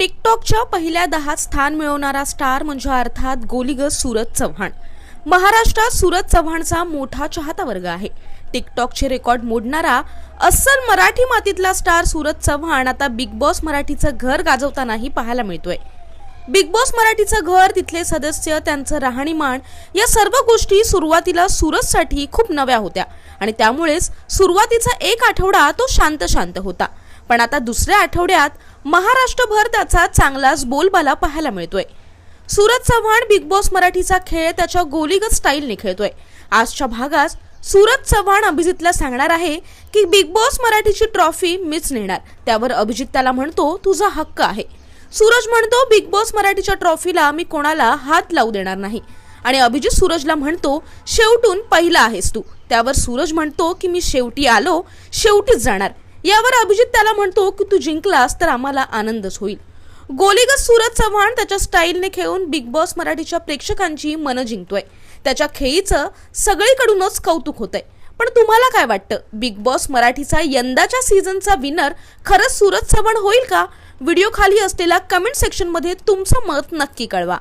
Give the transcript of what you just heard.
टिकटॉकच्या पहिल्या दहा स्थान मिळवणारा स्टार म्हणजे अर्थात गोलीगज सूरज चव्हाण. महाराष्ट्रात सूरज चव्हाणचा मोठा चाहता वर्ग आहे. टिकटॉकचे रेकॉर्ड मोडणारा अस्सल मराठी मातीतला स्टार सूरज चव्हाण आता बिग बॉस मराठीचं घर गाजवतानाही पाहायला मिळतोय. बिग बॉस मराठीचं घर तिथले सदस्य त्यांचं राहणीमान या सर्व गोष्टी सुरुवातीला सूरजसाठी खूप नव्या होत्या. आणि त्यामुळेच सुरुवातीचा एक आठवडा तो शांत शांत होता. पण आता दुसऱ्या आठवड्यात महाराष्ट्रभर त्याचा चांगलाच बोलबाला पाहायला मिळतोय. सूरज चव्हाण बिग बॉस मराठीचा खेळ त्याच्या गोलीगत स्टाईलने खेळतोय. आजच्या भागात सूरज चव्हाण अभिजितला सांगणार आहे की बिग बॉस मराठीची ट्रॉफी मीच नेणार. त्यावर अभिजित त्याला म्हणतो तुझा हक्क आहे. सूरज म्हणतो बिग बॉस मराठीच्या ट्रॉफीला मी कोणाला हात लावू देणार नाही. आणि अभिजित सूरजला म्हणतो शेवटून पहिला आहेस तू. त्यावर सूरज म्हणतो की मी शेवटी आलो शेवटीच जाणार. यावर अभिजित त्याला म्हणतो की तू जिंकलास तर आम्हाला आनंदच होईल. गोलीगत सूरज चव्हाण त्याच्या स्टाईलने खेळून बिग बॉस मराठीच्या प्रेक्षकांची मनं जिंकतोय. त्याच्या खेळीचं सगळीकडूनच कौतुक होतंय. पण तुम्हाला काय वाटतं? बिग बॉस मराठीचा यंदाच्या सीझनचा विनर खरंच सूरज चव्हाण होईल का? व्हिडिओ खाली असलेल्या कमेंट सेक्शनमध्ये तुमचं मत नक्की कळवा.